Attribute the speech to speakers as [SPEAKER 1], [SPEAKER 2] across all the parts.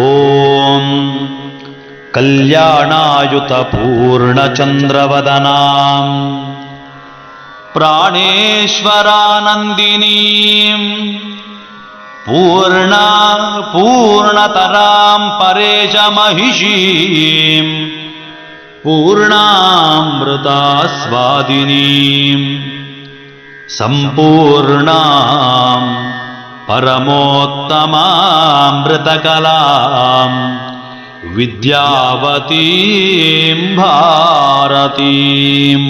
[SPEAKER 1] ॐ कल्याणायुतपूर्णचन्द्रवदनाम् प्राणेश्वरानन्दिनीम् पूर्णा पूर्णतरां परेशमहिषीम् पूर्णामृतास्वादिनीम् सम्पूर्णाम् परमोत्तमामृतकलाम् विद्यावतीं भारतीम्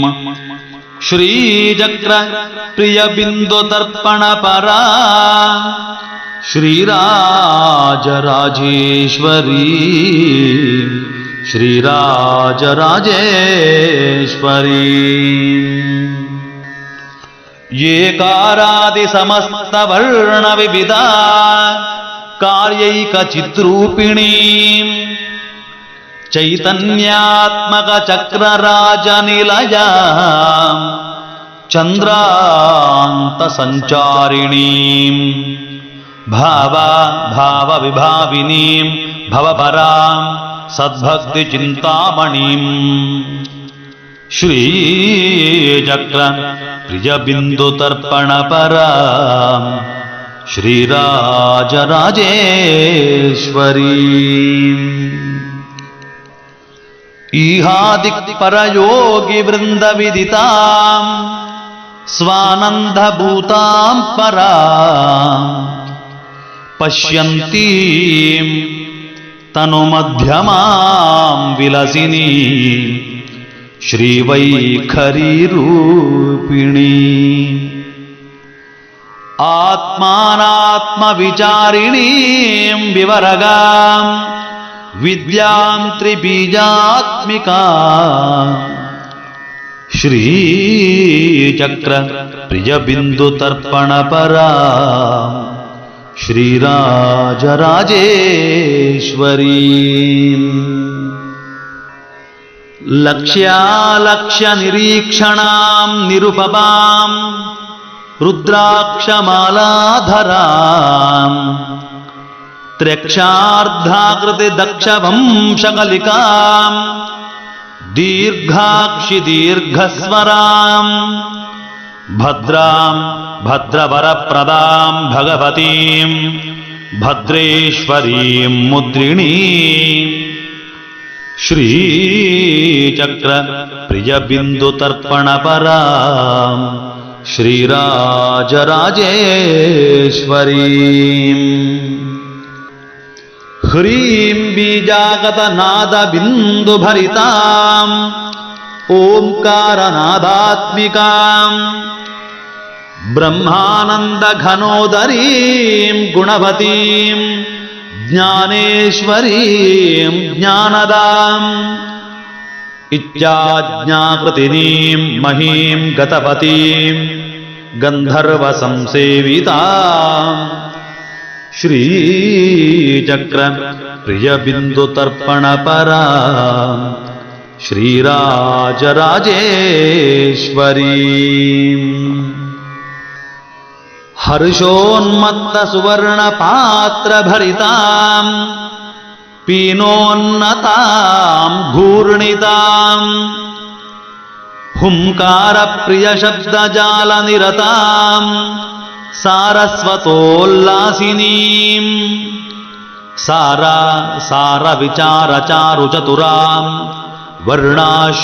[SPEAKER 1] श्रीचक्र प्रियबिन्दुतर्पणपरा श्रीराजराजेश्वरी श्रीराजराजेश्वरी येकारादिसमस्तवर्णविविधा कार्यैकचिद्रूपिणी चैतन्यात्मकचक्रराजनिलया चन्द्रान्तसञ्चारिणीम् भावा भावविभाविनीम् भवपराम् सद्भक्तिचिन्तामणिम् श्रीचक्र प्रियबिन्दुतर्पणपरा श्रीराजराजेश्वरी। ईहादिक्परयोगिवृन्दविदिताम् स्वानन्दभूतां परा पश्यन्तीम् तनुमध्यमां विलसिनी श्रीवैखरीरूपिणी। आत्मानात्मविचारिणीं विवरगां विद्यां त्रिबीजात्मिका। श्रीचक्र प्रियबिन्दुतर्पणपरा श्रीराजराजेश्वरी लक्ष्यालक्ष्यनिरीक्षणां निरुपमां रुद्राक्षमालाधराम् त्र्यक्षार्धाकृतिदक्षवंशकलिकाम् दीर्घाक्षि दीर्घस्वराम् भद्रां भद्रवरप्रदां भगवतीं भद्रेश्वरीं मुद्रिणी श्रीचक्र प्रियबिन्दुतर्पणपरा श्रीराजराजेश्वरी। ह्रीं बीजागतनादबिन्दुभरिताम् ओङ्कारनादात्मिकाम् ब्रह्मानन्दघनोदरीं गुणवतीं ज्ञानेश्वरीं ज्ञानदाम् इत्याज्ञाकृतिनीं महीं गतपतीं गन्धर्वसंसेविताम् श्रीचक्र प्रियबिन्दुतर्पणपरा श्रीराजराजेश्वरी हर्षोन्मत्तसुवर्णपात्रभरिताम् पीनोन्नताम् घूर्णिताम् हुङ्कारप्रियशब्दजालनिरताम् सारस्वतोल्लासिनीम् सारा सारविचारचारुचतुराम् वर्णाश्रमाकारिणीम्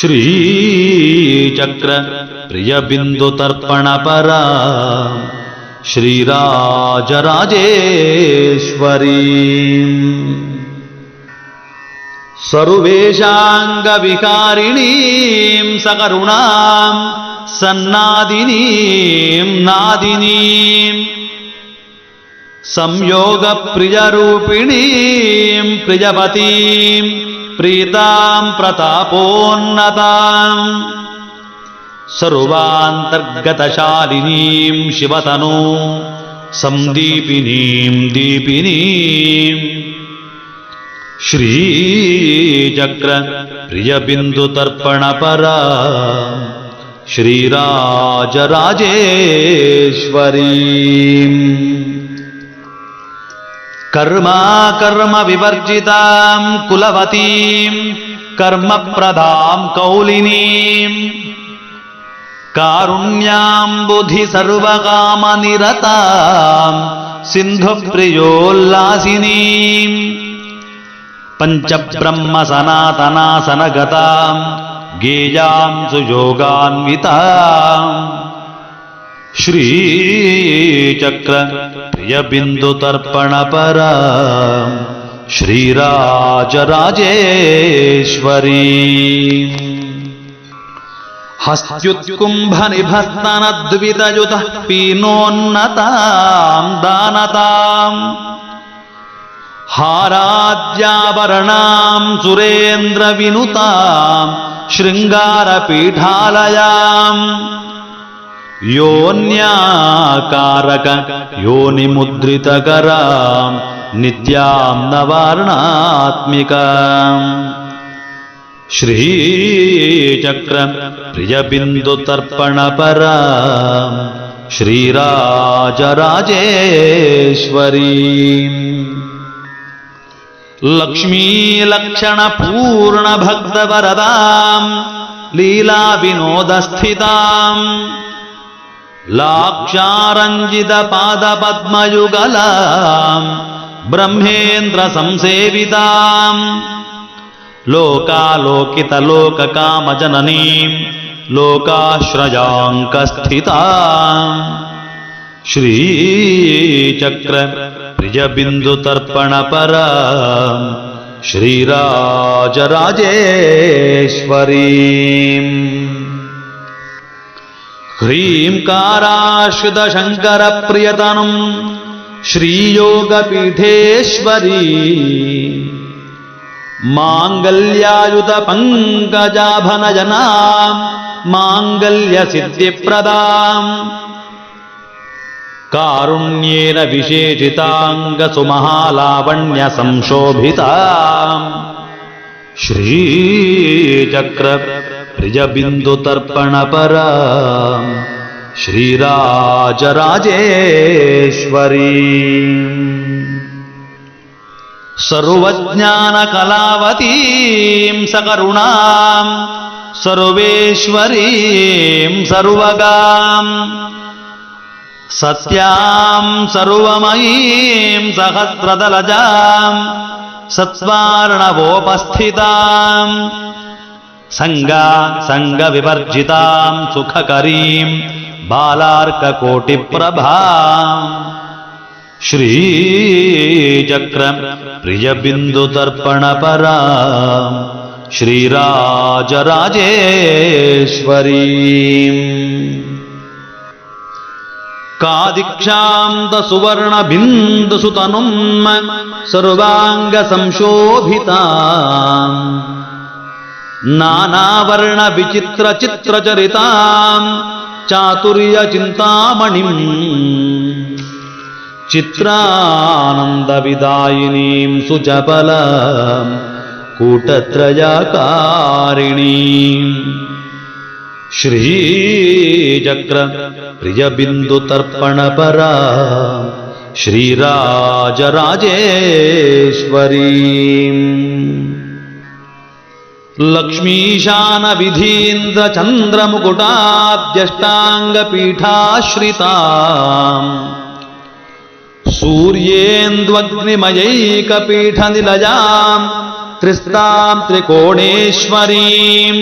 [SPEAKER 1] श्रीचक्र प्रियबिन्दुतर्पणपरा श्रीराजराजेश्वरी। सर्वेषाङ्गविकारिणीं सकरुणां सन्नादिनीं नादिनीं। संयोगप्रियरूपिणीं प्रियवतीं प्रीतां प्रतापोन्नताम् सर्वान्तर्गतशालिनीं शिवतनु सन्दीपिनीं दीपिनीम् श्रीचक्र प्रियबिन्दुतर्पणपरा श्रीराजराजेश्वरी कर्मा कर्म विवर्जितां कुलवतीं कर्मप्रदां कौलिनीम् कारुण्याम्बुधि सर्वकामनिरतां सिन्धुप्रियोल्लासिनीम् पञ्चब्रह्म सनातनासनगतां गेयां सुयोगान्विताम् श्रीचक्र प्रियबिन्दुतर्पणपरा श्रीराजराजेश्वरी हस्त्युत्कुम्भनिभस्तनद्वितयुतः पीनोन्नतां दानताम् हाराद्याभरणां सुरेन्द्रविनुतां शृङ्गारपीठालयाम् योन्याकारक योनिमुद्रितकरां नित्यां नवार्णात्मिकाम् श्रीचक्र प्रियबिन्दुतर्पणपरा श्रीराजराजेश्वरी। लक्ष्मीलक्षणपूर्णभक्तवरदां लीलाविनोदस्थिताम् लाक्षारञ्जितपादपद्मयुगलाम् ब्रह्मेन्द्रसंसेविताम् लोकालोकितलोककामजननीम् लोकाश्रयाङ्कस्थिताम् श्रीचक्र प्रियबिन्दुतर्पणपरा श्रीराजराजेश्वरीम् ह्रीङ्काराश्रितशङ्करप्रियतनुम् श्रीयोगपीठेश्वरी। माङ्गल्यायुतपङ्कजाभनजनाम् माङ्गल्यसिद्धिप्रदाम्। कारुण्येन विशेषिताङ्गसुमहालावण्यसंशोभिताम्। श्रीचक्र प्रियबिन्दुतर्पणपरा श्रीराजराजेश्वरी। सर्वज्ञानकलावतीं सकरुणां सर्वेश्वरीं सर्वगाम् सत्यां सर्वमयीं सहस्रदलजां सत्स्वार्णवोपस्थिताम् सङ्गा सङ्गविवर्जितां सुखकरीं बालार्ककोटिप्रभा। श्रीचक्र प्रियबिन्दुतर्पणपरा। श्रीराजराजेश्वरी कादिक्षान्तसुवर्णबिन्दुसुतनुम् सर्वाङ्गसंशोभिताम् नानावर्णविचित्रचित्रचरिताम् चातुर्यचिन्तामणिम् चित्रानन्दविदायिनीम् सुचपलाम् कूटत्रयाकारिणीम् श्रीचक्र प्रियबिन्दुतर्पणपरा श्रीराजराजेश्वरी लक्ष्मीशानविधीन्द्रचन्द्रमुकुटाद्यष्टाङ्गपीठाश्रिताम्। सूर्येन्द्वग्निमयैकपीठनिलयाम् त्रिस्ताम् त्रिकोणेश्वरीम्।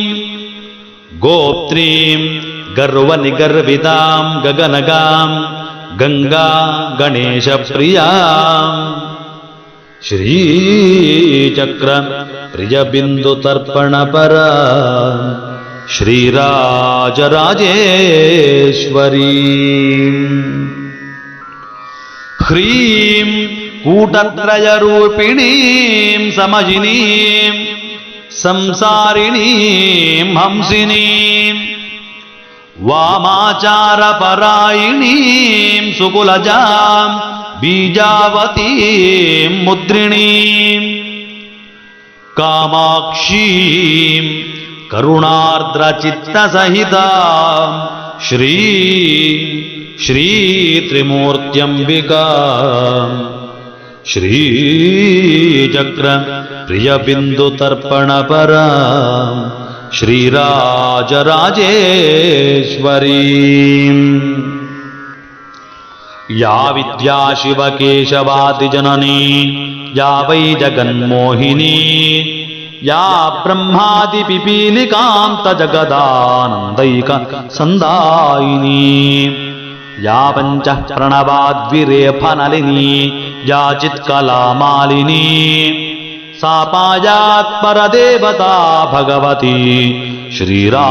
[SPEAKER 1] गोप्त्रीम् गर्वनिगर्विताम् गगनगाम् गङ्गा गणेशप्रियाम् श्रीचक्र प्रियबिन्दुतर्पणपरा श्रीराजराजेश्वरी। ह्रीं कूटत्रयरूपिणीं समजिनीं संसारिणीं हंसिनीं वामाचारपरायणीं सुकुलजां बीजावतीं मुद्रिणीम् कामाक्षीं करुणार्द्रचित्तसहितां श्री श्रीत्रिमूर्त्यम्बिका श्रीचक्र प्रियबिन्दुतर्पणपरा श्रीराजराजेश्वरी या विद्या शिवकेशवादिजननी या वै जगन्मोहिनी या ब्रह्मादिपिपीलिकान्तजगदानन्दैक सन्दायिनी या पञ्चः प्रणवाद्विरेफनलिनी या चित्कलामालिनी सा पायात्परदेवता भगवती श्रीराजराजेश्वरी